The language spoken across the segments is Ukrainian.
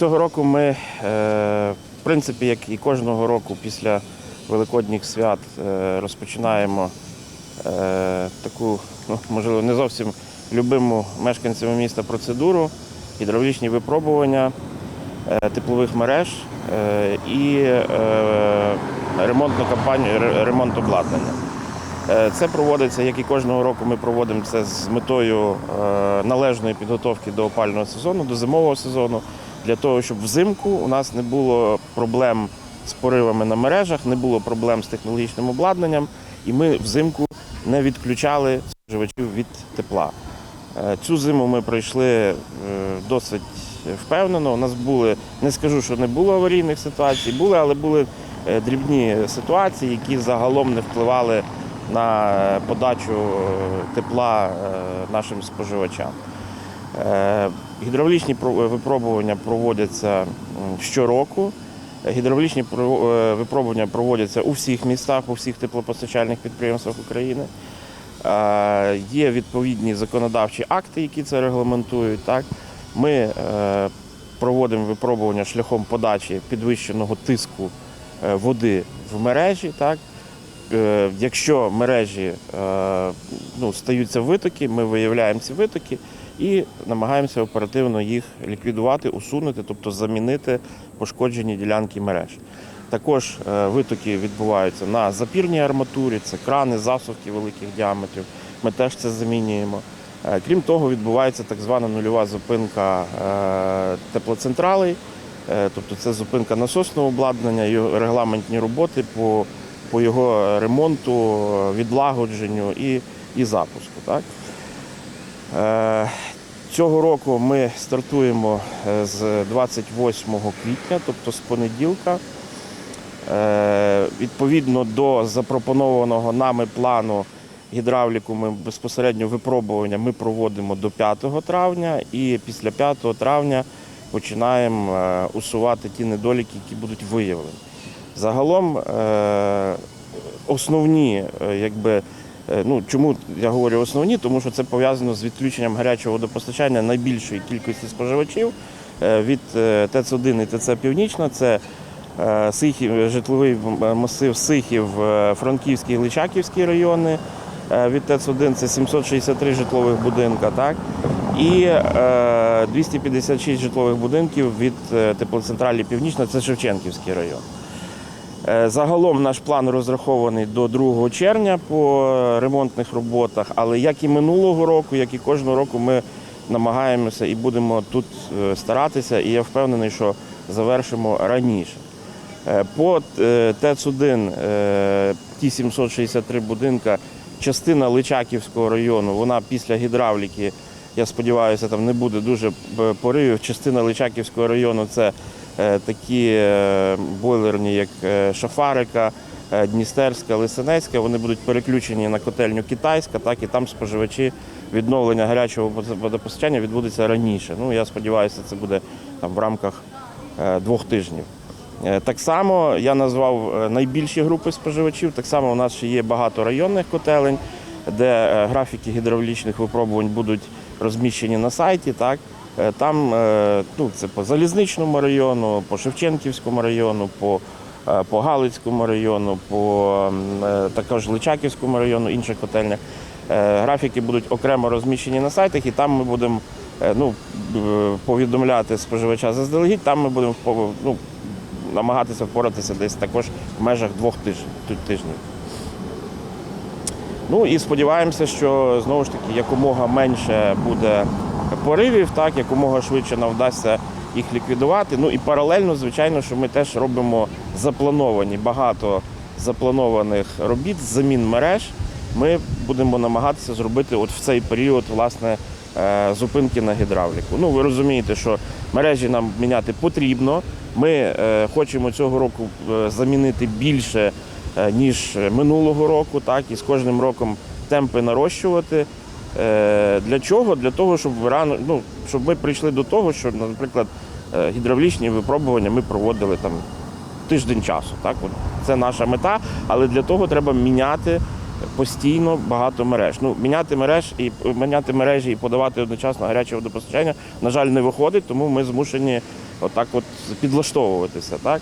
Цього року ми, е, в принципі, як і кожного року після Великодніх свят е, розпочинаємо е, таку, ну, можливо, не зовсім любиму мешканцями міста процедуру, гідравлічні випробування теплових мереж і ремонтну кампанію, ремонт обладнання. Це проводиться, як і кожного року, ми проводимо це з метою належної підготовки до опального сезону, до зимового сезону, для того, щоб взимку у нас не було проблем з поривами на мережах, не було проблем з технологічним обладнанням, і ми взимку не відключали споживачів від тепла. Е, Цю зиму ми пройшли е, досить впевнено. У нас були, не скажу, що не було аварійних ситуацій, були, але були е, дрібні ситуації, які загалом не впливали на подачу тепла нашим споживачам. Е, Гідравлічні випробування проводяться щороку. Е, Гідравлічні е, випробування проводяться у всіх містах, у всіх теплопостачальних підприємствах України. Е, Є відповідні законодавчі акти, які це регламентують. Так? Ми е, проводимо випробування шляхом подачі підвищеного тиску е, води в мережі. Так? Е, Якщо мережі е, ну, стаються витоки, ми виявляємо ці витоки і намагаємося оперативно їх ліквідувати, усунути, тобто замінити пошкоджені ділянки мереж. Також е, витоки відбуваються на запірній арматурі, це крани, засувки великих діаметрів. Ми теж це замінюємо. Е, Крім того, відбувається так звана нульова зупинка е, теплоцентралей, тобто це зупинка насосного обладнання, його регламентні роботи по, по його ремонту, відлагодженню і, і запуску. Так? Е, Цього року ми стартуємо е, з 28 квітня, тобто з понеділка. Е, Відповідно до запропонованого нами плану гідравліку, ми безпосередньо випробування ми проводимо до 5 травня і після 5 травня починаємо усувати ті недоліки, які будуть виявлені. Загалом основні, якби, ну чому я говорю основні, тому що це пов'язано з відключенням гарячого водопостачання найбільшої кількості споживачів е, від е, ТЕЦ-1 і ТЕЦ Північна. Це е, Сихів, житловий масив Сихів, е, Франківський, Личаківський райони. Е, Від ТЕЦ-1 це 763 житлових будинка, так? І е, 256 житлових будинків від е, теплоцентралі Північна, це Шевченківський район. Е, Загалом наш план розрахований до 2 червня по ремонтних роботах, але як і минулого року, як і кожного року, ми намагаємося і будемо тут е, старатися, і я впевнений, що завершимо раніше. Е, По е, ТЕЦ-1 е, ті 763 будинка, частина Личаківського району, вона після гідравліки, я сподіваюся, там не буде дуже поривів. Частина Личаківського району це такі е, бойлерні, як е, Шафарика, е, Дністерська, Лисинецька. Вони будуть переключені на котельню Китайська, так і там споживачі відновлення гарячого водопостачання відбудеться раніше. Ну я сподіваюся, це буде там в рамках е, двох тижнів. Е, Так само я назвав е, найбільші групи споживачів. Так само у нас ще є багато районних котелень, де е, графіки гідравлічних випробувань будуть розміщені на сайті. Так? Е, Там е, ну, це по Залізничному району, по Шевченківському району, по, е, по Галицькому району, по також Личаківському району, інших котельнях. Графіки будуть окремо розміщені на сайтах, і там ми будемо ну, повідомляти споживача заздалегідь. Там ми будемо ну, намагатися впоратися десь також в межах двох тижнів. Ну і сподіваємося, що знову ж таки якомога менше буде поривів, так, якомога швидше нам вдасться їх ліквідувати. Ну і паралельно, звичайно, що ми теж робимо заплановані багато запланованих робіт замін мереж. Ми будемо намагатися зробити от в цей період власне е, зупинки на гідравліку. Ну ви розумієте, що мережі нам міняти потрібно. Ми е, хочемо цього року е, замінити більше ніж минулого року, так і з кожним роком темпи нарощувати. Е, Для чого? Для того, щоб рано, ну, щоб ми прийшли до того, що, наприклад, е, гідравлічні випробування ми проводили там тиждень часу. Так? Це наша мета, але для того треба міняти постійно багато мереж. Ну, міняти мереж і міняти мережі і подавати одночасно гаряче водопостачання, на жаль, не виходить, тому ми змушені отак от підлаштовуватися. Так?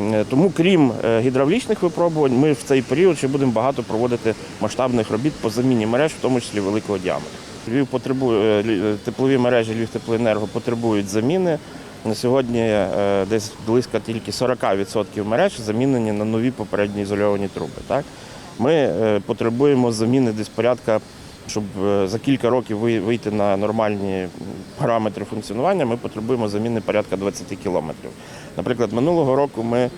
Е, Тому, крім е, гідравлічних випробувань, ми в цей період ще будемо багато проводити масштабних робіт по заміні мереж, в тому числі великого діаметру. Львів потребує е, теплові мережі Львів теплоенерго потребують заміни. На сьогодні десь близько тільки 40% мереж замінені на нові попередні ізольовані труби. Так? Ми потребуємо заміни десь порядка, щоб е, за кілька років ви- вийти на нормальні параметри функціонування, ми потребуємо заміни порядка 20 кілометрів. Наприклад, минулого року ми е,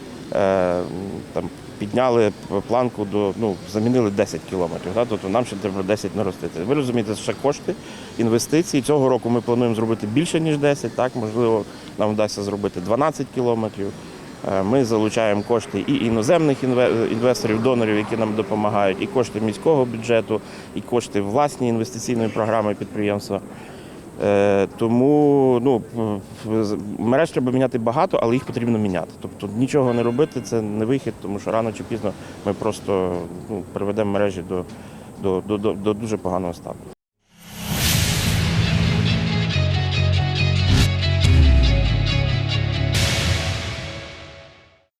там, підняли планку до ну, замінили 10 кілометрів. Да? Тобто нам ще треба 10 наростити. Ви розумієте, ще кошти, інвестиції. Цього року ми плануємо зробити більше, ніж 10, так, можливо, нам вдасться зробити 12 кілометрів. Е, Ми залучаємо кошти і іноземних інвесторів, донорів, які нам допомагають, і кошти міського бюджету, і кошти власні інвестиційної програми підприємства. Е, Тому ну, мереж треба міняти багато, але їх потрібно міняти. Тобто нічого не робити це не вихід, тому що рано чи пізно ми просто ну, приведемо мережі до, до, до, до дуже поганого стану.